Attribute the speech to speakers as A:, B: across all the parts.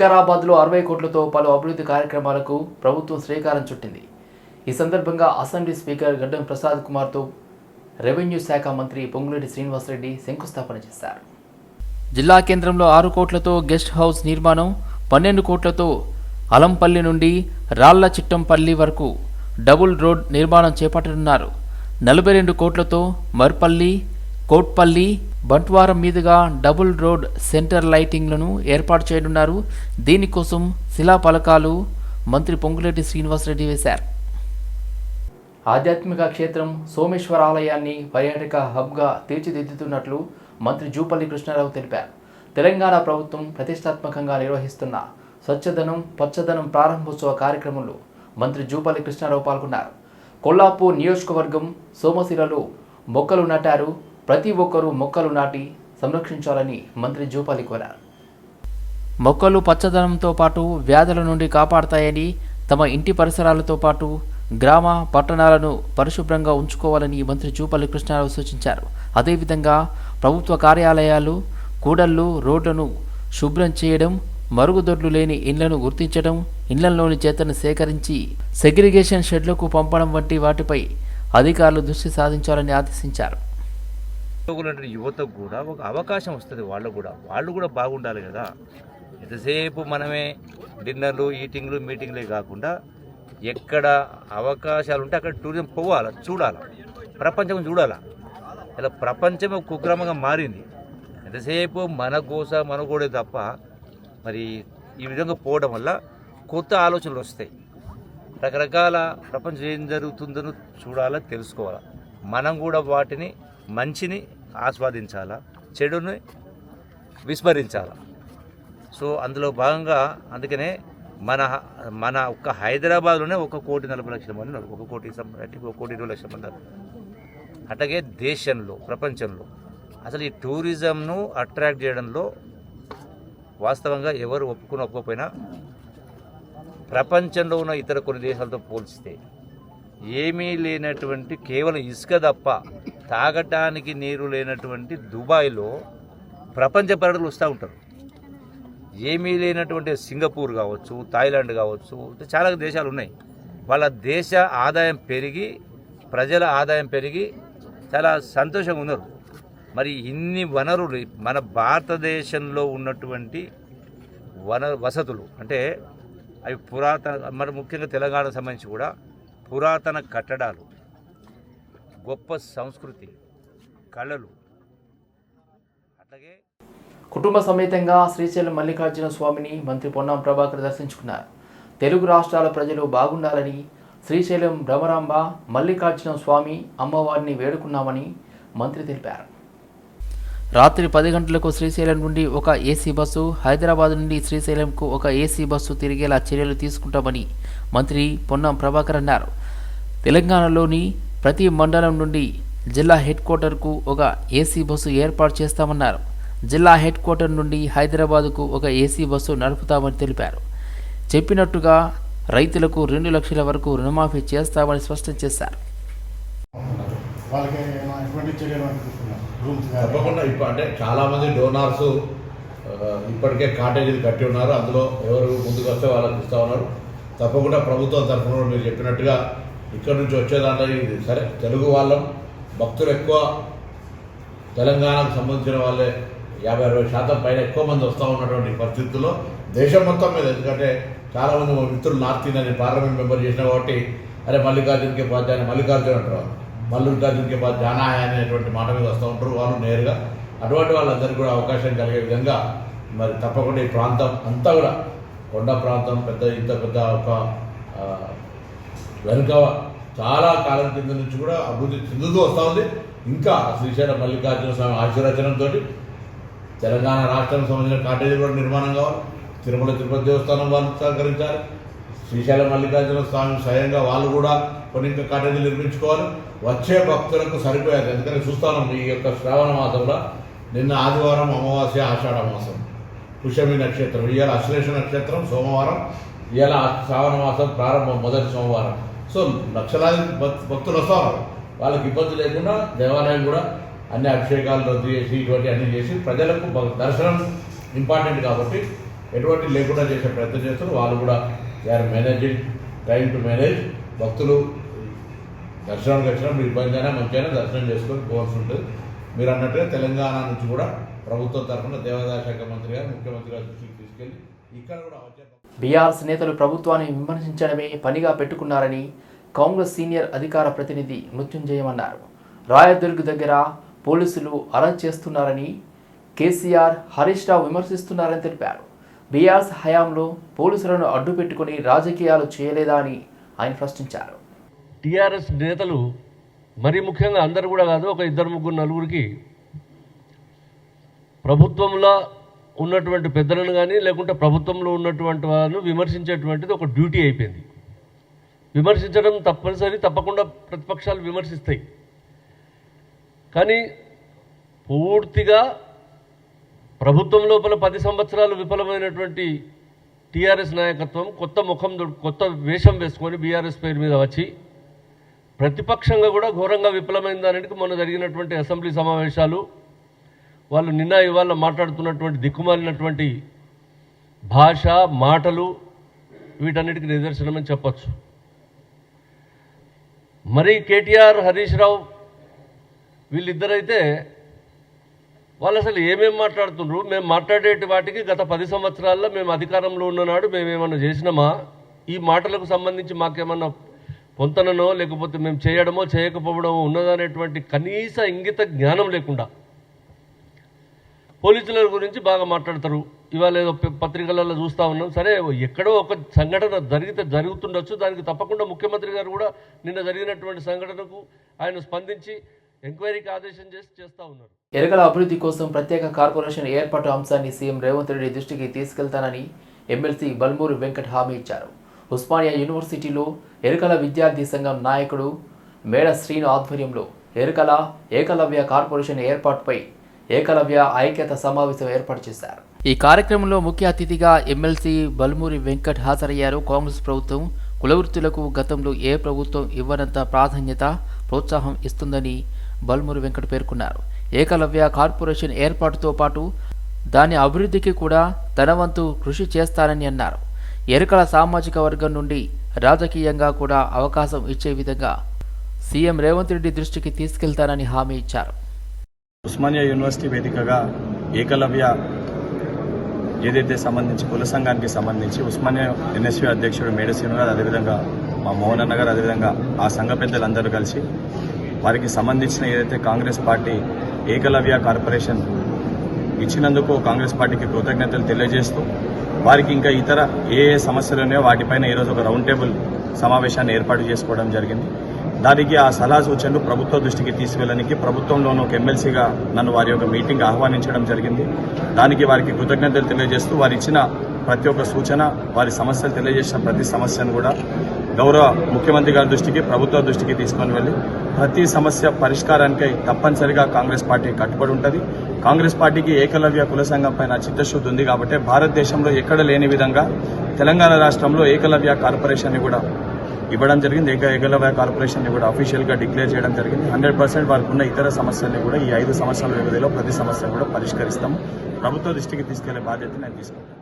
A: వికారాబాద్లో అరవై కోట్లతో పలు అభివృద్ధి కార్యక్రమాలకు ప్రభుత్వం శ్రీకారం చుట్టింది. ఈ సందర్భంగా అసెంబ్లీ స్పీకర్ గడ్డం ప్రసాద్ కుమార్తో రెవెన్యూ శాఖ మంత్రి పొంగులేటి శ్రీనివాసరెడ్డి శంకుస్థాపన చేశారు. జిల్లా కేంద్రంలో ఆరు కోట్లతో గెస్ట్ హౌస్ నిర్మాణం పన్నెండు కోట్లతో అలంపల్లి నుండి రాళ్ళ చిట్టంపల్లి వరకు డబుల్ రోడ్ నిర్మాణం చేపట్టనున్నారు. నలభై రెండు కోట్లతో మర్పల్లి కోట్పల్లి బంట్వారం మీదుగా డబుల్ రోడ్ సెంటర్ లైటింగ్లను ఏర్పాటు చేయనున్నారు. దీనికోసం శిలాఫలకాలు మంత్రి పొంగులేటి శ్రీనివాసరెడ్డి వేశారు. ఆధ్యాత్మిక క్షేత్రం సోమేశ్వర ఆలయాన్ని పర్యాటక హబ్గా తీర్చిదిద్దుతున్నట్లు మంత్రి జూపల్లి కృష్ణారావు తెలిపారు. తెలంగాణ ప్రభుత్వం ప్రతిష్టాత్మకంగా నిర్వహిస్తున్న స్వచ్ఛదనం పచ్చదనం ప్రారంభోత్సవ కార్యక్రమంలో మంత్రి జూపల్లి కృష్ణారావు పాల్గొన్నారు. కొల్లాపూర్ నియోజకవర్గం సోమశిలలో మొక్కలు నాటారు. ప్రతి ఒక్కరూ మొక్కలు నాటి సంరక్షించాలని మంత్రి జూపాలి కోరారు. మొక్కలు పచ్చదనంతో పాటు వ్యాధుల నుండి కాపాడతాయని తమ ఇంటి పరిసరాలతో పాటు గ్రామ పట్టణాలను పరిశుభ్రంగా ఉంచుకోవాలని మంత్రి జూపల్లి కృష్ణారావు సూచించారు. అదేవిధంగా ప్రభుత్వ కార్యాలయాలు కూడళ్ళు రోడ్లను శుభ్రం చేయడం మరుగుదొడ్లు లేని ఇండ్లను గుర్తించడం ఇండ్లలోని చేతను సేకరించి సెగ్రిగేషన్ షెడ్లకు పంపడం వంటి వాటిపై అధికారులు దృష్టి సాధించాలని ఆదేశించారు.
B: ఉద్యోగులంటే యువతకు కూడా ఒక అవకాశం వస్తుంది వాళ్ళకు కూడా. వాళ్ళు కూడా బాగుండాలి కదా. ఎంతసేపు మనమే డిన్నర్లు ఈటింగ్లు మీటింగ్లే కాకుండా ఎక్కడ అవకాశాలు ఉంటే అక్కడ టూరిజం పోవాలి చూడాలి. ప్రపంచం చూడాలి. ఇలా ప్రపంచం కుగ్రమంగా కుగ్రామంగా మారింది. ఎంతసేపు మన కోస మన కూడా తప్ప మరి ఈ విధంగా పోవడం వల్ల కొత్త ఆలోచనలు వస్తాయి. రకరకాల ప్రపంచం ఏం జరుగుతుందో చూడాలా తెలుసుకోవాలా. మనం కూడా వాటిని మంచిని ఆస్వాదించాలా చెడుని విస్మరించాలా. సో అందులో భాగంగా అందుకనే మన మన ఒక్క హైదరాబాద్లోనే ఒక కోటి నలభై లక్షల మంది ఉన్నారు. ఒక కోటి అంటే ఒక కోటి ఇరవై లక్షల మంది అట్లాగే దేశంలో ప్రపంచంలో అసలు ఈ టూరిజంను అట్రాక్ట్ చేయడంలో వాస్తవంగా ఎవరు ఒప్పుకుని ఒప్పుకోకపోయినా ప్రపంచంలో ఉన్న ఇతర కొన్ని దేశాలతో పోల్చితే ఏమీ లేనటువంటి కేవలం ఇసుక తప్ప తాగటానికి నీరు లేనటువంటి దుబాయ్లో ప్రపంచ పర్యటనలు వస్తూ ఉంటారు. ఏమీ లేనటువంటి సింగపూర్ కావచ్చు థాయిలాండ్ కావచ్చు చాలా దేశాలు ఉన్నాయి. వాళ్ళ దేశ ఆదాయం పెరిగి ప్రజల ఆదాయం పెరిగి చాలా సంతోషంగా ఉన్నారు. మరి ఇన్ని వనరులు మన భారతదేశంలో ఉన్నటువంటి వన వసతులు అంటే అవి పురాతన మరి ముఖ్యంగా తెలంగాణకు సంబంధించి కూడా పురాతన కట్టడాలు గొప్ప సంస్కృతి కళలు. అట్లాగే
A: కుటుంబ సమేతంగా శ్రీశైలం మల్లికార్జున స్వామిని మంత్రి పొన్నం ప్రభాకర్ దర్శించుకున్నారు. తెలుగు రాష్ట్రాల ప్రజలు బాగుండాలని శ్రీశైలం భ్రమరాంబ మల్లికార్జున స్వామి అమ్మవారిని వేడుకున్నామని మంత్రి తెలిపారు. రాత్రి పది గంటలకు శ్రీశైలం నుండి ఒక ఏసీ బస్సు హైదరాబాద్ నుండి శ్రీశైలంకు ఒక ఏసీ బస్సు తిరిగేలా చర్యలు తీసుకుంటామని మంత్రి పొన్నం ప్రభాకర్ అన్నారు. తెలంగాణలోని ప్రతి మండలం నుండి జిల్లా హెడ్ క్వార్టర్కు ఒక ఏసీ బస్సు ఏర్పాటు చేస్తామన్నారు. జిల్లా హెడ్ క్వార్టర్ నుండి హైదరాబాదుకు ఒక ఏసీ బస్సు నడుపుతామని తెలిపారు. చెప్పినట్టుగా రైతులకు రెండు లక్షల వరకు రుణమాఫీ చేస్తామని స్పష్టం చేశారు.
C: తప్పకుండా. ఇప్పుడు అంటే చాలా మంది డోనార్స్ ఇప్పటికే కాటేజీలు కట్టి ఉన్నారు. అందులో ఎవరు ముందుకు వస్తే వాళ్ళకి ఇస్తా ఉన్నారు. తప్పకుండా ప్రభుత్వం తరఫున మీరు చెప్పినట్టుగా ఇక్కడ నుంచి వచ్చేదాంట్లో ఇది సరే తెలుగు వాళ్ళం భక్తులు ఎక్కువ తెలంగాణకు సంబంధించిన వాళ్ళే యాభై అరవై శాతం పైన ఎక్కువ మంది వస్తూ ఉన్నటువంటి పరిస్థితుల్లో దేశం మొత్తం మీద ఎందుకంటే చాలా మంది మా మిత్రులు నార్త్ ఇండియన్ పార్లమెంట్ మెంబర్ చేసిన కాబట్టి అరే మల్లికార్జునకి పాధ్యాయ ఆయన మల్లికార్జున అంటారు వాళ్ళు. మల్లికార్జునకి జానా అనేటువంటి మాట మీద వస్తూ ఉంటారు వాళ్ళు నేరుగా అటువంటి వాళ్ళందరికీ కూడా అవకాశం కలిగే విధంగా మరి తప్పకుండా ఈ ప్రాంతం అంతా కూడా కొండ ప్రాంతం పెద్ద ఇంత పెద్ద ఒక వెనుక చాలా కాలం కింద నుంచి కూడా అభివృద్ధి చెందుతూ వస్తూ ఉంది. ఇంకా శ్రీశైల మల్లికార్జున స్వామి ఆశీర్వచనంతో తెలంగాణ రాష్ట్రానికి సంబంధించిన కాటేజీ కూడా నిర్మాణం కావాలి. తిరుమల తిరుపతి దేవస్థానం వాళ్ళు సహకరించాలి. శ్రీశైల మల్లికార్జున స్వామి స్వయంగా వాళ్ళు కూడా కొన్ని ఇంకా కాటేజీలు నిర్మించుకోవాలి. వచ్చే భక్తులకు సరిపోయారు ఎందుకంటే చూస్తాను ఈ యొక్క శ్రావణ మాసంలో నిన్న ఆదివారం అమావాస్య ఆషాఢ మాసం. పుష్యమి నక్షత్రం ఇవాళ అశ్లేష నక్షత్రం సోమవారం ఇవాళ శ్రావణ మాసం ప్రారంభం మొదటి సోమవారం. సో లక్షలాది భక్తులు వస్తారు. వాళ్ళకి ఇబ్బంది లేకుండా దేవాలయం కూడా అన్ని అభిషేకాలు రద్దు చేసి ఇటువంటి అన్ని చేసి ప్రజలకు దర్శనం ఇంపార్టెంట్ కాబట్టి ఎటువంటి లేకుండా చేసే ప్రయత్నం చేస్తారు. వాళ్ళు కూడా they are managing time to manage. భక్తులు దర్శనానికి మీరు ఇబ్బంది అయినా మంచిగా దర్శనం చేసుకొని పోవాల్సి ఉంటుంది. మీరు అన్నట్టుగా తెలంగాణ నుంచి కూడా ప్రభుత్వం తరఫున దేవాదాయ శాఖ మంత్రి గారు ముఖ్యమంత్రి గారు దృష్టికి తీసుకెళ్ళి ఇక్కడ కూడా
A: బీఆర్ఎస్ నేతలు ప్రభుత్వాన్ని విమర్శించడమే పనిగా పెట్టుకున్నారని కాంగ్రెస్ సీనియర్ అధికార ప్రతినిధి మృత్యుంజయమన్నారు. రాయదుర్గ్ దగ్గర పోలీసులు అరెస్ట్ చేస్తున్నారని కేసీఆర్ హరీష్ రావు విమర్శిస్తున్నారని తెలిపారు. బీఆర్ఎస్ హయాంలో పోలీసులను అడ్డుపెట్టుకుని రాజకీయాలు చేయలేదా అని ఆయన ప్రశ్నించారు.
D: టీఆర్ఎస్ నేతలు మరీ ముఖ్యంగా అందరు కూడా కాదు ఒక ఇద్దరు ముగ్గురు నలుగురికి ప్రభుత్వంలో ఉన్నటువంటి పెద్దలను కానీ లేకుంటే ప్రభుత్వంలో ఉన్నటువంటి వాళ్ళను విమర్శించేటువంటిది ఒక డ్యూటీ అయిపోయింది. విమర్శించడం తప్పనిసరి తప్పకుండా ప్రతిపక్షాలు విమర్శిస్తాయి. కానీ పూర్తిగా ప్రభుత్వం లోపల పది సంవత్సరాలు విఫలమైనటువంటి టీఆర్ఎస్ నాయకత్వం కొత్త ముఖం కొత్త వేషం వేసుకొని బీఆర్ఎస్ పేరు మీద వచ్చి ప్రతిపక్షంగా కూడా ఘోరంగా విఫలమైన దానికి మొన్న జరిగినటువంటి అసెంబ్లీ సమావేశాలు వాళ్ళు నిన్న ఇవాళ మాట్లాడుతున్నటువంటి దిక్కుమాలినటువంటి భాష మాటలు వీటన్నిటికీ నిదర్శనమని చెప్పచ్చు. మరి కేటీఆర్ హరీష్ రావు వీళ్ళిద్దరైతే వాళ్ళు అసలు ఏమేం మాట్లాడుతుండ్రు? మేము మాట్లాడేటి వాటికి గత పది సంవత్సరాల్లో మేము అధికారంలో ఉన్ననాడు మేమేమన్నా చేసినామా? ఈ మాటలకు సంబంధించి మాకేమన్నా పొంతననో లేకపోతే మేము చేయడమో చేయకపోవడమో ఉన్నదనేటువంటి కనీస ఇంగిత జ్ఞానం లేకుండా పోలీసుల గురించి బాగా మాట్లాడతారు. ఇవాళ ఏదో ప- పత్రికలలో చూస్తూ ఉన్నాం. సరే ఎక్కడో ఒక సంఘటన జరిగితే జరుగుతుండొచ్చు. దానికి తప్పకుండా ముఖ్యమంత్రి గారు కూడా నిన్న జరిగినటువంటి సంఘటనకు ఆయన స్పందించి ఎంక్వైరీకి ఆదేశం చేసి చేస్తూ ఉన్నారు.
A: ఎరగల అభివృద్ధి కోసం ప్రత్యేక కార్పొరేషన్ ఏర్పాటు అంశాన్ని సీఎం రేవంత్ రెడ్డి దృష్టికి తీసుకెళ్తానని ఎమ్మెల్సీ బల్మూరి వెంకట్ హామీ ఇచ్చారు. ఉస్మానియా యూనివర్సిటీలో ఎరుకల విద్యార్థి సంఘం నాయకుడు మేడ శ్రీను ఆధ్వర్యంలో ఎరుకల ఏకలవ్య కార్పొరేషన్ ఏర్పాటుపై ఏకలవ్య ఐక్యత సమావేశం ఏర్పాటు చేశారు. ఈ కార్యక్రమంలో ముఖ్య అతిథిగా ఎమ్మెల్సీ బల్మూరి వెంకట్ హాజరయ్యారు. కాంగ్రెస్ ప్రభుత్వం కులవృత్తులకు గతంలో ఏ ప్రభుత్వం ఇవ్వనంత ప్రాధాన్యత ప్రోత్సాహం ఇస్తుందని బల్మూరి వెంకట్ పేర్కొన్నారు. ఏకలవ్య కార్పొరేషన్ ఏర్పాటుతో పాటు దాని అభివృద్ధికి కూడా తన వంతు కృషి చేస్తానని అన్నారు. ఎరుకల సామాజిక వర్గం నుండి రాజకీయంగా కూడా అవకాశం ఇచ్చే విధంగా సీఎం రేవంత్ రెడ్డి దృష్టికి తీసుకెళ్తానని హామీ ఇచ్చారు.
E: ఉస్మానియా యూనివర్సిటీ వేదికగా ఏకలవ్య ఏదైతే సంబంధించి కుల సంఘానికి సంబంధించి ఉస్మానియా ఎన్ఎస్వి అధ్యక్షుడు మేడసీను గారు అదేవిధంగా మా మోహన్ అన్న గారు అదేవిధంగా ఆ సంఘ పెద్దలందరూ కలిసి వారికి సంబంధించిన ఏదైతే కాంగ్రెస్ పార్టీ ఏకలవ్య కార్పొరేషన్ ఇచ్చినందుకు కాంగ్రెస్ పార్టీకి కృతజ్ఞతలు తెలియజేస్తూ వారికి ఇంకా ఇతర ఏ ఏ సమస్యలు ఉన్నాయో వాటిపైన ఈరోజు ఒక రౌండ్ టేబుల్ సమావేశాన్ని ఏర్పాటు చేసుకోవడం జరిగింది. దానికి ఆ సలహా సూచనలు ప్రభుత్వ దృష్టికి తీసుకెళ్ళడానికి ప్రభుత్వంలోనూ ఒక ఎమ్మెల్సీగా నన్ను వారి యొక్క మీటింగ్ ఆహ్వానించడం జరిగింది. దానికి వారికి కృతజ్ఞతలు తెలియజేస్తూ వారు ఇచ్చిన ప్రతి ఒక్క సూచన వారి సమస్యలు తెలియజేసిన ప్రతి సమస్యను కూడా గౌరవ ముఖ్యమంత్రి గారి దృష్టికి ప్రభుత్వ దృష్టికి తీసుకొని వెళ్ళి ప్రతి సమస్య పరిష్కారానికై తప్పనిసరిగా కాంగ్రెస్ పార్టీ కట్టుబడి ఉంటుంది. కాంగ్రెస్ పార్టీకి ఏకలవ్య కుల సంఘం పైన చిత్తశుద్ధి ఉంది కాబట్టి భారతదేశంలో ఎక్కడ లేని విధంగా తెలంగాణ రాష్ట్రంలో ఏకలవ్య కార్పొరేషన్ కూడా ఇవ్వడం జరిగింది. ఏక ఏకలవ్య కార్పొరేషన్ కూడా అఫీషియల్గా డిక్లేర్ చేయడం జరిగింది. హండ్రెడ్ పర్సెంట్ వారికి ఉన్న ఇతర సమస్యల్ని కూడా ఈ ఐదు సంవత్సరాల వ్యవధిలో ప్రతి సమస్యను కూడా పరిష్కరిస్తాము. ప్రభుత్వ దృష్టికి తీసుకెళ్ళే బాధ్యత నేను తీసుకుంటాను.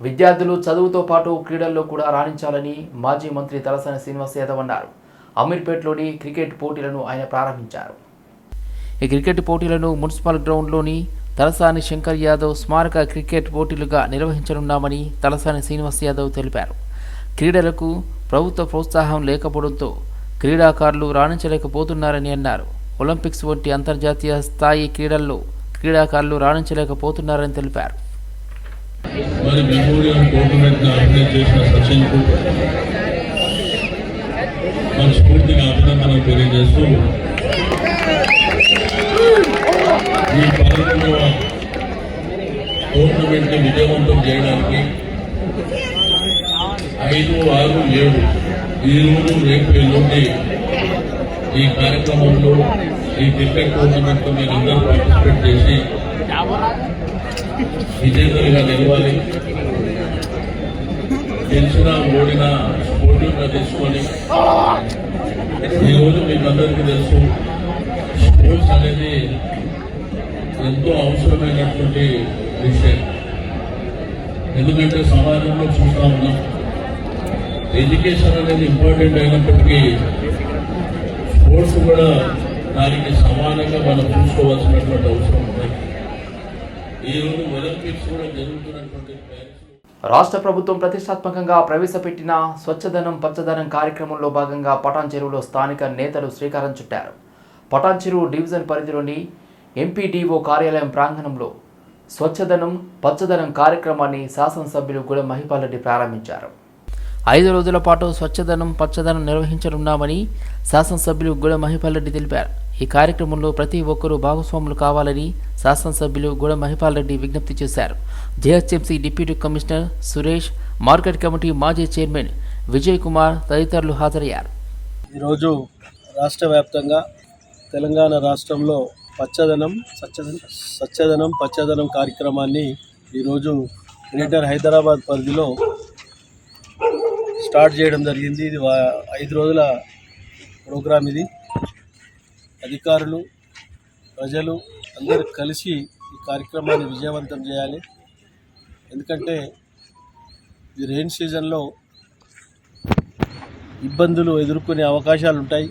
A: విద్యార్థులు చదువుతో పాటు క్రీడల్లో కూడా రాణించాలని మాజీ మంత్రి తలసాని శ్రీనివాస్ యాదవ్ అన్నారు. అమీర్పేట్లోని క్రికెట్ పోటీలను ఆయన ప్రారంభించారు. ఈ క్రికెట్ పోటీలను మున్సిపల్ గ్రౌండ్లోని తలసాని శంకర్ యాదవ్ స్మారక క్రికెట్ పోటీలుగా నిర్వహించనున్నామని తలసాని శ్రీనివాస్ యాదవ్ తెలిపారు. క్రీడలకు ప్రభుత్వ ప్రోత్సాహం లేకపోవడంతో క్రీడాకారులు రాణించలేకపోతున్నారని అన్నారు. ఒలింపిక్స్ వంటి అంతర్జాతీయ స్థాయి క్రీడల్లో క్రీడాకారులు రాణించలేకపోతున్నారని తెలిపారు.
F: మరి మెమోరియల్ టోర్నమెంట్ ఆర్గనైజ్ చేసిన సచిన్కు మనస్ఫూర్తిగా అభినందనలు తెలియజేస్తూ ఈ పదకొండవ టోర్నమెంట్ విజయవంతం చేయడానికి ఐదు ఆరు ఏడు. ఈ రోజు రేపు ఎల్లుండి ఈ కార్యక్రమంలో ఈ క్రికెట్ టోర్నమెంట్ మీరు అందరూ పార్టిసిపేట్ చేసి విజేతలుగా నిలవాలి. గెలిచిన ఓడిన పోటీగా తీసుకొని ఈరోజు మీకు అందరికీ తెలుసు స్పోర్ట్స్ అనేది ఎంతో అవసరమైనటువంటి విషయం. ఎందుకంటే సమాజంలో చూస్తూ ఉన్నాం. ఎడ్యుకేషన్ అనేది ఇంపార్టెంట్ అయినప్పటికీ స్పోర్ట్స్ కూడా దానికి సమానంగా మనం చూసుకోవాల్సినటువంటి అవసరం ఉంది. ఈరోజు ఒలింపిక్స్ కూడా జరుగుతున్నటువంటి
A: రాష్ట్ర ప్రభుత్వం ప్రతిష్టాత్మకంగా ప్రవేశపెట్టిన స్వచ్ఛధనం పచ్చదనం కార్యక్రమంలో భాగంగా పటాన్ చెరువులో స్థానిక నేతలు శ్రీకారం చుట్టారు. పటాన్ చెరువు డివిజన్ పరిధిలోని ఎంపీడీఓ కార్యాలయం ప్రాంగణంలో స్వచ్ఛదనం పచ్చదనం కార్యక్రమాన్ని శాసనసభ్యులు గుడ మహిపాల్ రెడ్డి ప్రారంభించారు. ఐదు రోజుల పాటు స్వచ్ఛదనం పచ్చదనం నిర్వహించనున్నామని శాసనసభ్యులు గుడ మహిపాల్ రెడ్డి తెలిపారు. ఈ కార్యక్రమంలో ప్రతి ఒక్కరూ భాగస్వాములు కావాలని శాసనసభ్యులు గుడ మహిపాల్ రెడ్డి విజ్ఞప్తి చేశారు. GHMC deputy commissioner Suresh market committee మాజీ చైర్మన్ విజయ్ కుమార్ తదితరులు హాజరయ్యారు.
G: ఈరోజు రాష్ట్ర వ్యాప్తంగా తెలంగాణ రాష్ట్రంలో పచ్చదనం స్వచ్ఛదనం స్వచ్ఛదనం పచ్చదనం కార్యక్రమాన్ని ఈరోజు గ్రేటర్ హైదరాబాద్ పరిధిలో స్టార్ట్ చేయడం జరిగింది. ఇది వా- ఐదు రోజుల ప్రోగ్రాం ఇది. అధికారులు ప్రజలు అందరూ కలిసి ఈ కార్యక్రమాన్ని విజయవంతం చేయాలి. ఎందుకంటే ఈ రెయిన్ సీజన్లో ఇబ్బందులు ఎదుర్కొనే అవకాశాలు ఉంటాయి.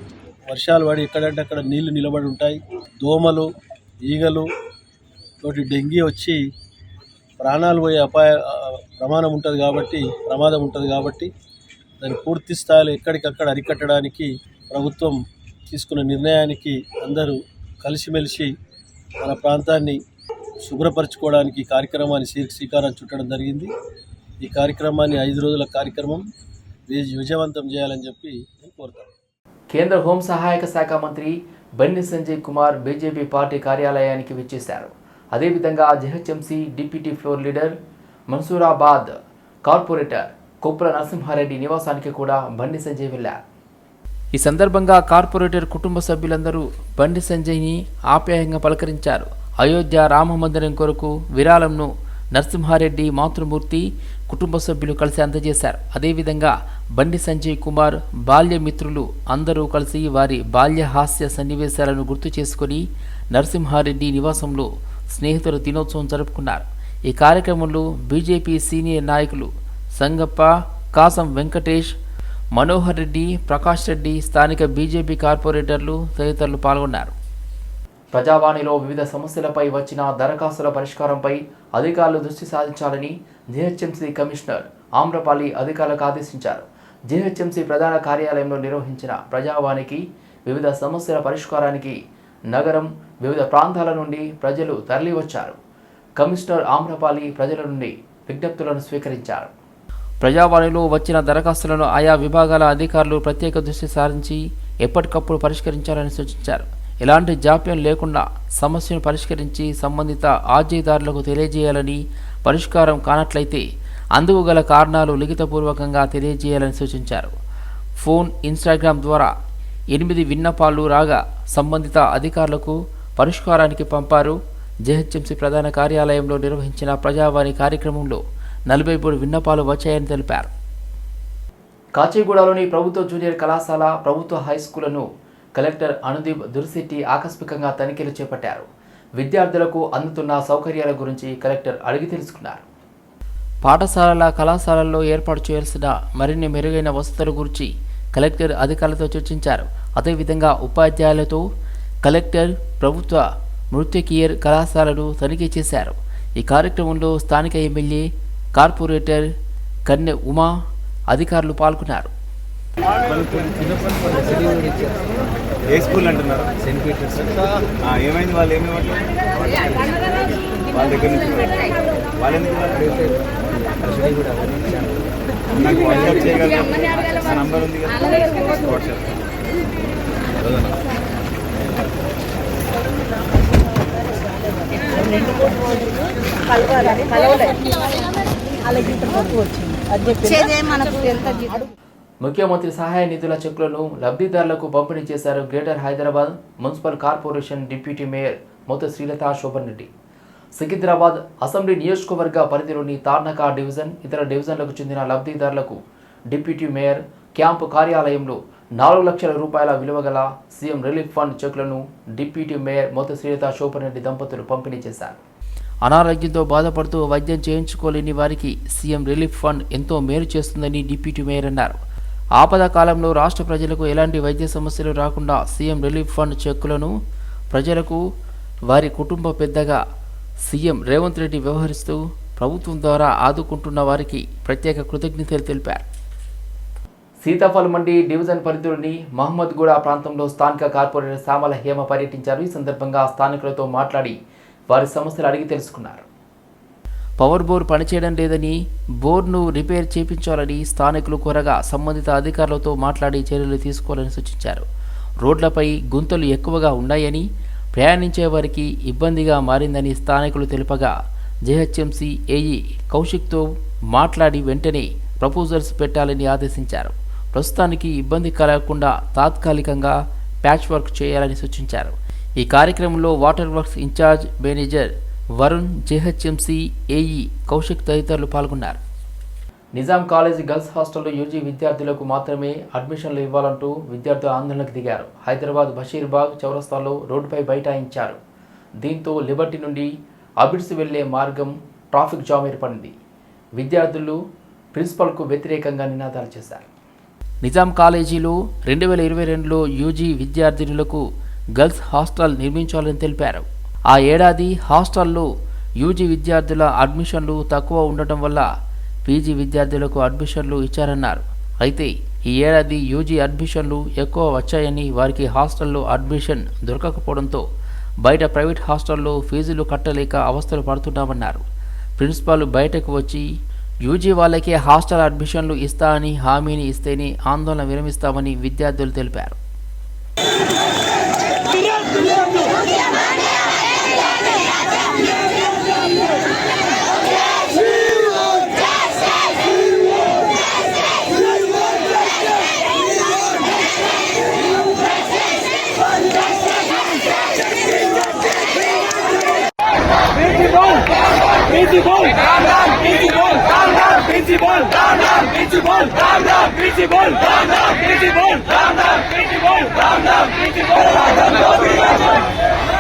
G: వర్షాలు పడి ఎక్కడంటే అక్కడ నీళ్ళు నిలబడి ఉంటాయి. దోమలు ఈగలు తోటి డెంగీ వచ్చి ప్రాణాలు పోయే అపాయ ప్రమాణం ఉంటుంది కాబట్టి ప్రమాదం ఉంటుంది కాబట్టి దాన్ని పూర్తి స్థాయిలో ఎక్కడికక్కడ అరికట్టడానికి ప్రభుత్వం తీసుకున్న నిర్ణయానికి అందరూ కలిసిమెలిసి మన ప్రాంతాన్ని శుభ్రపరచుకోవడానికి కార్యక్రమాన్ని శ్రీకారం చుట్టడం జరిగింది. ఈ కార్యక్రమాన్ని ఐదు రోజుల కార్యక్రమం విజయవంతం చేయాలని చెప్పి నేను కోరుతాను.
A: కేంద్ర హోం సహాయక శాఖ మంత్రి బండి సంజయ్ కుమార్ బీజేపీ పార్టీ కార్యాలయానికి విచ్చేశారు. అదేవిధంగా GHMC deputy floor leader Mansoorabad corporator Koppula Narasimha Reddy నివాసానికి కూడా బండి సంజయ్ వెళ్ళారు ఈ సందర్భంగా కార్పొరేటర్ కుటుంబ సభ్యులందరూ బండి సంజయ్ని ఆప్యాయంగా పలకరించారు. అయోధ్య రామ మందిరం కొరకు విరాళంను నరసింహారెడ్డి మాతృమూర్తి కుటుంబ సభ్యులు కలిసి అందజేశారు. అదేవిధంగా బండి సంజయ్ కుమార్ బాల్య మిత్రులు అందరూ కలిసి వారి బాల్య హాస్య సన్నివేశాలను గుర్తు చేసుకొని నరసింహారెడ్డి నివాసంలో స్నేహితుల దినోత్సవం జరుపుకున్నారు. ఈ కార్యక్రమంలో బీజేపీ సీనియర్ నాయకులు సంగప్ప కాసం వెంకటేష్ మనోహర్ రెడ్డి ప్రకాష్ రెడ్డి స్థానిక బీజేపీ కార్పొరేటర్లు తదితరులు పాల్గొన్నారు. ప్రజావాణిలో వివిధ సమస్యలపై వచ్చిన దరఖాస్తుల పరిష్కారంపై అధికారులు దృష్టి సాధించాలని జిహెచ్ఎంసీ కమిషనర్ ఆమ్రపాలి అధికారులకు ఆదేశించారు. జిహెచ్ఎంసీ ప్రధాన కార్యాలయంలో నిర్వహించిన ప్రజావాణికి వివిధ సమస్యల పరిష్కారానికి నగరం వివిధ ప్రాంతాల నుండి ప్రజలు తరలివచ్చారు. కమిషనర్ ఆమ్రపాలి ప్రజల నుండి విజ్ఞప్తులను స్వీకరించారు. ప్రజావాణిలో వచ్చిన దరఖాస్తులను ఆయా విభాగాల అధికారులు ప్రత్యేక దృష్టి సారించి ఎప్పటికప్పుడు పరిష్కరించాలని సూచించారు. ఎలాంటి జాప్యం లేకుండా సమస్యను పరిష్కరించి సంబంధిత ఆర్జీదారులకు తెలియజేయాలని పరిష్కారం కానట్లయితే అందుకు గల కారణాలు లిఖితపూర్వకంగా తెలియజేయాలని సూచించారు. ఫోన్ ఇన్స్టాగ్రామ్ ద్వారా ఎనిమిది విన్నపాలు రాగా సంబంధిత అధికారులకు పరిష్కారానికి పంపారు. జెహెచ్ఎంసీ ప్రధాన కార్యాలయంలో నిర్వహించిన ప్రజావాణి కార్యక్రమంలో నలభై మూడు విన్నపాలు వచ్చాయని తెలిపారు. కాచిగూడలోని ప్రభుత్వ జూనియర్ కళాశాల ప్రభుత్వ హైస్కూళ్ళను కలెక్టర్ అనుదీప్ దుర్శెట్టి ఆకస్మికంగా తనిఖీలు చేపట్టారు. విద్యార్థులకు అందుతున్న సౌకర్యాల గురించి కలెక్టర్ అడిగి తెలుసుకున్నారు. పాఠశాలల కళాశాలల్లో ఏర్పాటు చేయాల్సిన మరిన్ని మెరుగైన వసతుల గురించి కలెక్టర్ అధికారులతో చర్చించారు. అదేవిధంగా ఉపాధ్యాయులతో కలెక్టర్ ప్రభుత్వ నృత్యకియర్ కళాశాలను తనిఖీ చేశారు. ఈ కార్యక్రమంలో స్థానిక ఎమ్మెల్యే కార్పొరేటర్ కన్నె ఉమా అధికారులు పాల్గొన్నారు.
H: ఏ స్కూల్ అంటున్నారు? Saint Peter's. ఏమైంది వాళ్ళు? ఏమి వాళ్ళ దగ్గర నుంచి వాళ్ళు ఎందుకు నాకు వాట్సాప్ చేయగలరా. నంబర్ ఉంది కదా. వాట్సాప్.
A: ముఖ్యమంత్రి సహాయ నిధుల చెక్కులను లబ్ధిదారులకు పంపిణీ చేశారు greater Hyderabad municipal corporation deputy mayor Mothe Srilatha Shoban Reddy. Secunderabad assembly నియోజకవర్గ పరిధిలోని తార్నకా డివిజన్ ఇతర డివిజన్లకు చెందిన లబ్ధిదారులకు డిప్యూటీ మేయర్ క్యాంపు కార్యాలయంలో నాలుగు లక్షల రూపాయల విలువగల సీఎం రిలీఫ్ ఫండ్ చెక్లను డిప్యూటీ మేయర్ మొత్త శ్రీలత రెడ్డి దంపతులు పంపిణీ చేశారు. అనారోగ్యంతో బాధపడుతూ వైద్యం చేయించుకోలేని వారికి సీఎం రిలీఫ్ ఫండ్ ఎంతో మేలు చేస్తుందని డిప్యూటీ మేయర్ అన్నారు. ఆపద కాలంలో రాష్ట్ర ప్రజలకు ఎలాంటి వైద్య సమస్యలు రాకుండా సీఎం రిలీఫ్ ఫండ్ చెక్కులను ప్రజలకు వారి కుటుంబ పెద్దగా సీఎం రేవంత్ రెడ్డి వ్యవహరిస్తూ ప్రభుత్వం ద్వారా ఆదుకుంటున్న వారికి ప్రత్యేక కృతజ్ఞతలు తెలిపారు. సీతాఫలం మండి డివిజన్ పరిధిలోని మహమ్మద్గూడ ప్రాంతంలో స్థానిక కార్పొరేటర్ సామల హేమ పర్యటించారు. ఈ సందర్భంగా స్థానికులతో మాట్లాడి వారి సమస్యలు అడిగి తెలుసుకున్నారు. పవర్ బోర్ పనిచేయడం లేదని బోర్ను రిపేర్ చేయించాలని స్థానికులు కోరగా సంబంధిత అధికారులతో మాట్లాడి చర్యలు తీసుకోవాలని సూచించారు. రోడ్లపై గుంతలు ఎక్కువగా ఉన్నాయని ప్రయాణించే వారికి ఇబ్బందిగా మారిందని స్థానికులు తెలుపగా జేహెచ్ఎంసీ ఏఈ కౌశిక్తో మాట్లాడి వెంటనే ప్రపోజల్స్ పెట్టాలని ఆదేశించారు. ప్రస్తుతానికి ఇబ్బంది కలగకుండా తాత్కాలికంగా ప్యాచ్ వర్క్ చేయాలని సూచించారు. ఈ కార్యక్రమంలో water works incharge manager Varun GHMC AE Kaushik తదితరులు పాల్గొన్నారు. నిజాం కాలేజీ గర్ల్స్ హాస్టల్లో యూజీ విద్యార్థులకు మాత్రమే అడ్మిషన్లు ఇవ్వాలంటూ విద్యార్థులు ఆందోళనకు దిగారు. హైదరాబాద్ బషీర్బాగ్ చౌరస్తాలో రోడ్డుపై బైఠాయించారు. దీంతో లిబర్టీ నుండి అబిడ్స్ వెళ్ళే మార్గం ట్రాఫిక్ జామ్ ఏర్పడింది. విద్యార్థులు ప్రిన్సిపల్కు వ్యతిరేకంగా నినాదాలు చేశారు. నిజాం కాలేజీలో రెండు వేల ఇరవై రెండులో యూజీ విద్యార్థినులకు గర్ల్స్ హాస్టల్ నిర్మించాలని తెలిపారు. ఆ ఏడాది హాస్టల్లో యూజీ విద్యార్థుల అడ్మిషన్లు తక్కువ ఉండటం వల్ల పీజీ విద్యార్థులకు అడ్మిషన్లు ఇచ్చారన్నారు. అయితే ఈ ఏడాది యూజీ అడ్మిషన్లు ఎక్కువ వచ్చాయని వారికి హాస్టల్లో అడ్మిషన్ దొరకకపోవడంతో బయట ప్రైవేట్ హాస్టల్లో ఫీజులు కట్టలేక అవస్థలు పడుతున్నామన్నారు. ప్రిన్సిపాల్ బయటకు వచ్చి యూజీ వాళ్ళకే హాస్టల్ అడ్మిషన్లు ఇస్తా అని హామీని ఇస్తేనే ఆందోళన విరమిస్తామని విద్యార్థులు తెలిపారు. Principal Ram Ram principal Ram Ram principal Ram Ram principal Ram Ram principal Ram Ram principal Ram Ram principal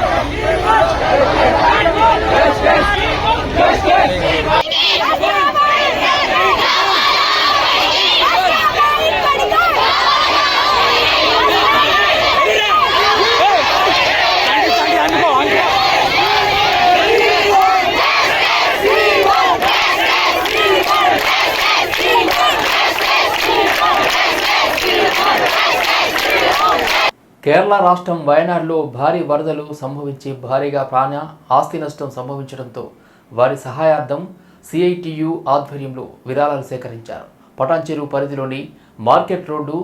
A: Kerala రాష్ట్రం వయనాడులో భారీ వరదలు సంభవించి భారీగా ప్రాణ ఆస్తి నష్టం సంభవించడంతో వారి సహాయార్థం సిఐటియు ఆధ్వర్యంలో విరాళాలు సేకరించారు. పటాన్చెరు పరిధిలోని మార్కెట్ రోడ్డు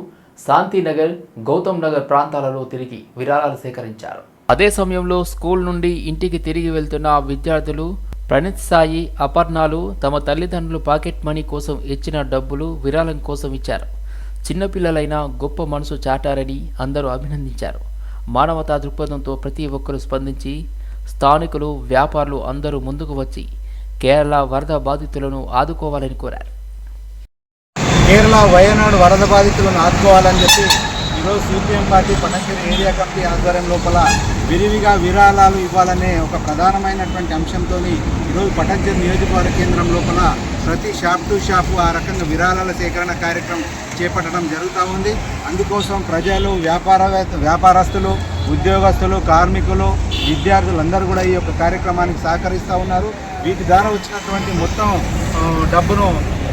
A: శాంతినగర్ గౌతమ్ నగర్ ప్రాంతాలలో తిరిగి విరాళాలు సేకరించారు. అదే సమయంలో స్కూల్ నుండి ఇంటికి తిరిగి వెళ్తున్న విద్యార్థులు ప్రణీత్ సాయి అపర్ణాలు తమ తల్లిదండ్రులు పాకెట్ మనీ కోసం ఇచ్చిన డబ్బులు విరాళం కోసం ఇచ్చారు. చిన్నపిల్లలైన గొప్ప మనసు చాటారని అందరూ అభినందించారు. మానవతా దృక్పథంతో ప్రతి ఒక్కరూ స్పందించి స్థానికులు వ్యాపారులు అందరూ ముందుకు వచ్చి కేరళ వరద బాధితులను ఆదుకోవాలని కోరారు.
H: కేరళ వయనాడు వరద బాధితులను ఆదుకోవాలని చెప్పి ఈరోజు CPM party Patancheru area committee ఆధ్వర్యం లోపల విరివిగా విరాళాలు ఇవ్వాలనే ఒక ప్రధానమైనటువంటి అంశంతో ఈరోజు పటంకిరి నియోజకవర్గ కేంద్రం లోపల ప్రతి షాప్ టు షాపు ఆ రకంగా విరాళాల సేకరణ కార్యక్రమం చేపట్టడం జరుగుతూ ఉంది. అందుకోసం ప్రజలు వ్యాపారవేత్త వ్యాపారస్తులు ఉద్యోగస్తులు కార్మికులు విద్యార్థులందరూ కూడా ఈ యొక్క కార్యక్రమానికి సహకరిస్తూ ఉన్నారు. వీటి ద్వారా వచ్చినటువంటి మొత్తం డబ్బును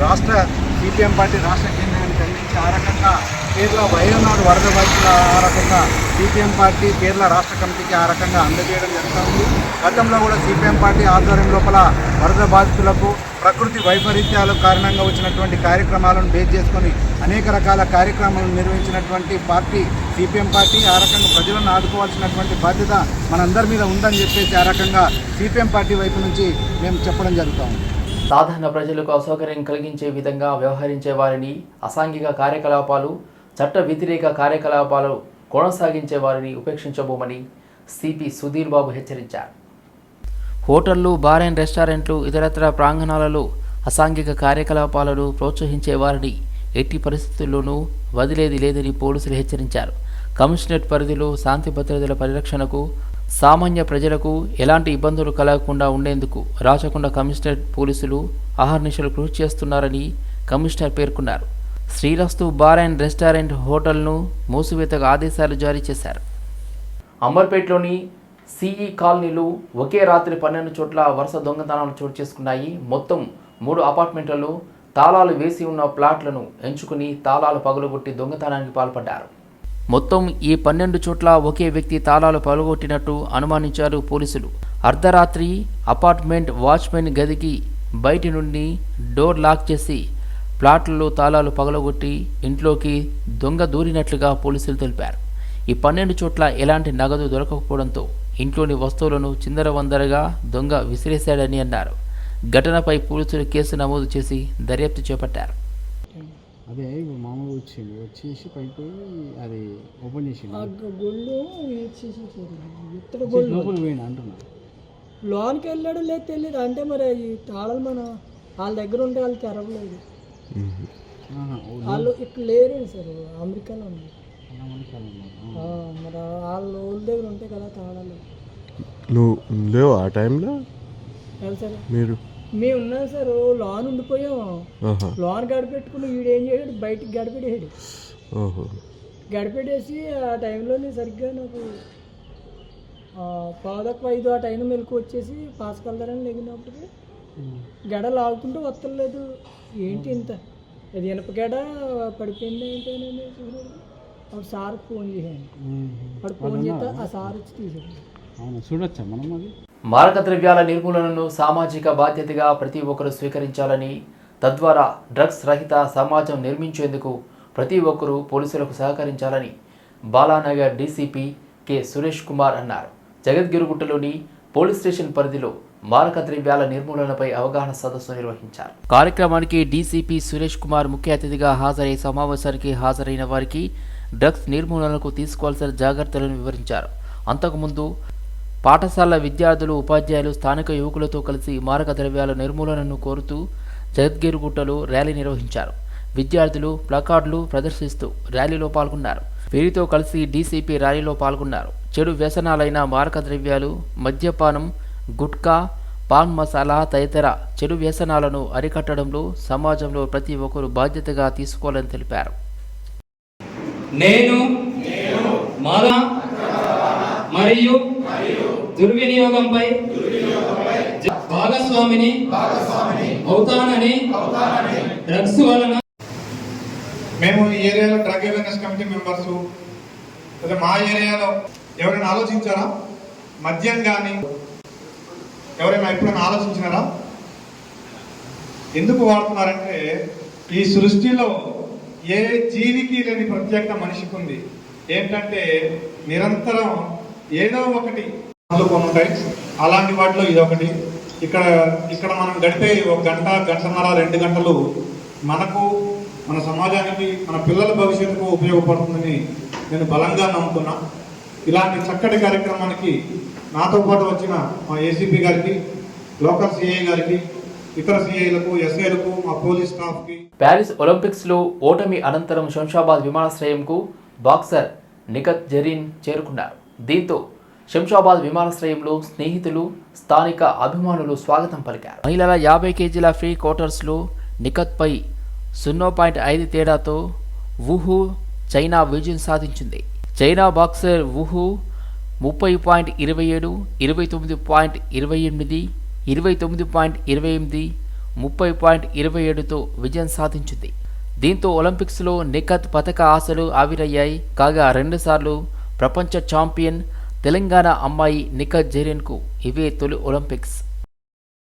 H: రాష్ట్ర సిపిఎం పార్టీ రాష్ట్ర కేంద్రానికి అందించి ఆ రకంగా కేరళ వయనాడు వరద బాధితుల ఆ రకంగా సిపిఎం పార్టీ కేరళ రాష్ట్ర కమిటీకి ఆ రకంగా అందజేయడం జరుగుతూ ఉంది. గతంలో కూడా సిపిఎం పార్టీ ఆధ్వర్యం లోపల వరద బాధితులకు ప్రకృతి వైపరీత్యాల కారణంగా వచ్చినటువంటి కార్యక్రమాలను బేస్ చేసుకొని అనేక రకాల కార్యక్రమాలను నిర్వహించినటువంటి పార్టీ సిపిఎం పార్టీ ఆ రకంగా ప్రజలను ఆదుకోవాల్సినటువంటి బాధ్యత మనందరి మీద ఉందని చెప్పేసి ఆ రకంగా సిపిఎం పార్టీ వైపు నుంచి మేము చెప్పడం జరుగుతాము
A: సాధారణ ప్రజలకు అసౌకర్యం కలిగించే విధంగా వ్యవహరించే వారిని అసాంఘిక కార్యకలాపాలు చట్ట వ్యతిరేక కార్యకలాపాలు కొనసాగించే వారిని ఉపేక్షించబోమని సిపి సుధీర్ బాబు హెచ్చరించారు. హోటళ్ళు బార్ అండ్ రెస్టారెంట్లు ఇతరత్ర ప్రాంగణాలలో అసాంఘిక కార్యకలాపాలను ప్రోత్సహించే వారిని ఎట్టి పరిస్థితుల్లోనూ వదిలేది లేదని పోలీసులు హెచ్చరించారు. కమిషనరేట్ పరిధిలో శాంతి భద్రతల పరిరక్షణకు సామాన్య ప్రజలకు ఎలాంటి ఇబ్బందులు కలగకుండా ఉండేందుకు రాచకొండ కమిషనరేట్ పోలీసులు అహర్నిశలు కృషి చేస్తున్నారని కమిషనర్ పేర్కొన్నారు. శ్రీరస్తు బార్ అండ్ రెస్టారెంట్ హోటల్ను మూసివేతకు ఆదేశాలు జారీ చేశారు. అంబర్పేటలోని సిఈ కాలనీలు ఒకే రాత్రి పన్నెండు చోట్ల వరుస దొంగతనాలు చోటు చేసుకున్నాయి. మొత్తం మూడు అపార్ట్మెంట్లలో తాళాలు వేసి ఉన్న ప్లాట్లను ఎంచుకుని తాళాలు పగులగొట్టి దొంగతనానికి పాల్పడ్డారు. మొత్తం ఈ పన్నెండు చోట్ల ఒకే వ్యక్తి తాళాలు పగలగొట్టినట్టు అనుమానించారు పోలీసులు. అర్ధరాత్రి అపార్ట్మెంట్ వాచ్మెన్ గదికి బయటి నుండి డోర్ లాక్ చేసి ప్లాట్లలో తాళాలు పగలగొట్టి ఇంట్లోకి దొంగ దూరినట్లుగా పోలీసులు తెలిపారు. ఈ పన్నెండు చోట్ల ఎలాంటి నగదు దొరకకపోవడంతో ఇంట్లోని వస్తువులను చిందరవందరగా దొంగ విసిరేశాడని అన్నారు. ఘటనపై పోలీసులు కేసు నమోదు చేసి దర్యాప్తు చేపట్టారు.
I: అదే మామూలుగా వచ్చింది. వచ్చేసి పైకి అది ఓపెన్ చేసిండు.
J: గుళ్ళు ఇచ్చేసి ఇత్తడి
I: చేసి
J: గుళ్ళు?
I: లోపల పోయిండు అంటున్నా.
J: లోనికి వెళ్ళాడు లేదు తెలియదు. అంటే మరి ఈ తాళాలు మన వాళ్ళ దగ్గర ఉంటే వాళ్ళు తెరవలేదు. వాళ్ళు ఇక్కడ లేరు సార్ అమెరికాలో
I: ఉన్నారు.
J: మరి వాళ్ళ ఊళ్ళ దగ్గర ఉంటాయి కదా తాళాలు.
K: నువ్వు లేవు ఆ టైంలో?
J: సార్.
K: మీరు?
J: మేము ఉన్నాం సార్ లోన్ ఉండిపోయాం.
K: ఆహా.
J: లోన్ గడిపెట్టుకుని వీడు ఏం చేసాడు బయటికి గడిపెట్టేసాడు
K: ఓహో.
J: గడిపెట్టేసి ఆ టైంలోనే సరిగ్గా నాకు పాదకు ఐదు ఆ టైం మెలకు వచ్చేసి పాస్ కలదారని లేగినప్పటికి గడ లాగుతుంటే వస్తలేదు ఏంటి ఇంత? అది ఇనప గడ పడిపోయింది ఏంటి అని అప్పుడు సార్ ఫోన్ చేశాను అప్పుడు ఫోన్ చేస్తే ఆ సార్ వచ్చి తీసాడు
I: అవునా చూడొచ్చా మనం అది?
A: మారక ద్రవ్యాల నిర్మూలనను సామాజిక బాధ్యతగా ప్రతి ఒక్కరూ స్వీకరించాలని తద్వారా డ్రగ్స్ రహిత సమాజం నిర్మించేందుకు ప్రతి ఒక్కరూ పోలీసులకు సహకరించాలని బాలానగర్ డీసీపీ కె సురేష్ కుమార్ అన్నారు. జగద్గిరిగుట్టలోని పోలీస్ స్టేషన్ పరిధిలో మారక ద్రవ్యాల నిర్మూలనపై అవగాహన సదస్సు నిర్వహించారు. కార్యక్రమానికి డీసీపీ సురేష్ కుమార్ ముఖ్య అతిథిగా హాజరై సమావేశానికి హాజరైన వారికి డ్రగ్స్ నిర్మూలనకు తీసుకోవాల్సిన జాగ్రత్తలను వివరించారు. అంతకుముందు పాఠశాల విద్యార్థులు ఉపాధ్యాయులు స్థానిక యువకులతో కలిసి మారక ద్రవ్యాల నిర్మూలనను కోరుతూ జగద్గిరిగుట్టలో ర్యాలీ నిర్వహించారు. విద్యార్థులు ప్లకార్డులు ప్రదర్శిస్తూ ర్యాలీలో పాల్గొన్నారు. వీరితో కలిసి డీసీపీ ర్యాలీలో పాల్గొన్నారు. చెడు వ్యసనాలైన మారక ద్రవ్యాలు మద్యపానం గుట్కా పాన్ మసాలా తదితర చెడు వ్యసనాలను అరికట్టడంలో సమాజంలో ప్రతి ఒక్కరూ బాధ్యతగా తీసుకోవాలని తెలిపారు.
L: నేను మాల మరియు దుర్వినియోగంపై భాగస్వామిని అవుతానని డ్రగ్స్ వలన
H: మేము ఈ ఏరియాలో డ్రగ్ అవేర్నెస్ కమిటీ మెంబర్స్. లేదా మా ఏరియాలో ఎవరైనా ఆలోచించారా? మద్యం కానీ ఎవరైనా ఎప్పుడైనా ఆలోచించినారా? ఎందుకు వాడుతున్నారంటే ఈ సృష్టిలో ఏ జీవికి లేని ప్రత్యేకత మనిషికి ఉంది ఏంటంటే నిరంతరం ఏదో ఒకటి పనులు ఉంటాయి అలాంటి వాటిలో ఇది ఒకటి ఇక్కడ ఇక్కడ మనం గడిపే ఒక గంట గంటన్నర రెండు గంటలు మనకు మన సమాజానికి మన పిల్లల భవిష్యత్తుకు ఉపయోగపడుతుందని నేను బలంగా నమ్ముతున్నా. ఇలాంటి చక్కటి కార్యక్రమానికి నాతో పాటు వచ్చిన మా ఏసీపీ గారికి లోకల్ సిఐ గారికి ఇతర సిఐలకు ఎస్ఐలకు మా పోలీస్ స్టాఫ్కి.
A: ప్యారిస్ ఒలింపిక్స్లో ఓటమి అనంతరం శంషాబాద్ విమానాశ్రయంకు బాక్సర్ నిఖత్ జరీన్ చేరుకున్నారు. దీంతో శంషాబాద్ విమానాశ్రయంలో స్నేహితులు స్థానిక అభిమానులు స్వాగతం పలికారు. మహిళల యాభై కేజీల ఫ్రీ క్వార్టర్స్లో నిఖత్పై సున్నా పాయింట్ ఐదు తేడాతో వుహు చైనా విజయం సాధించింది. చైనా బాక్సర్ వుహు ముప్పై పాయింట్ ఇరవై ఏడు ఇరవై తొమ్మిది పాయింట్ ఇరవై ఎనిమిది ఇరవై తొమ్మిది పాయింట్ ఇరవై ఎనిమిది ముప్పై పాయింట్ ఇరవై ఏడుతో విజయం సాధించింది. దీంతో ఒలింపిక్స్లో నిఖత్ పథక ఆశలు ఆవిరయ్యాయి. కాగా రెండుసార్లు ప్రపంచ ఛాంపియన్ తెలంగాణ అమ్మాయి నిఖత్ జరీన్కు ఇవే తొలి ఒలింపిక్స్.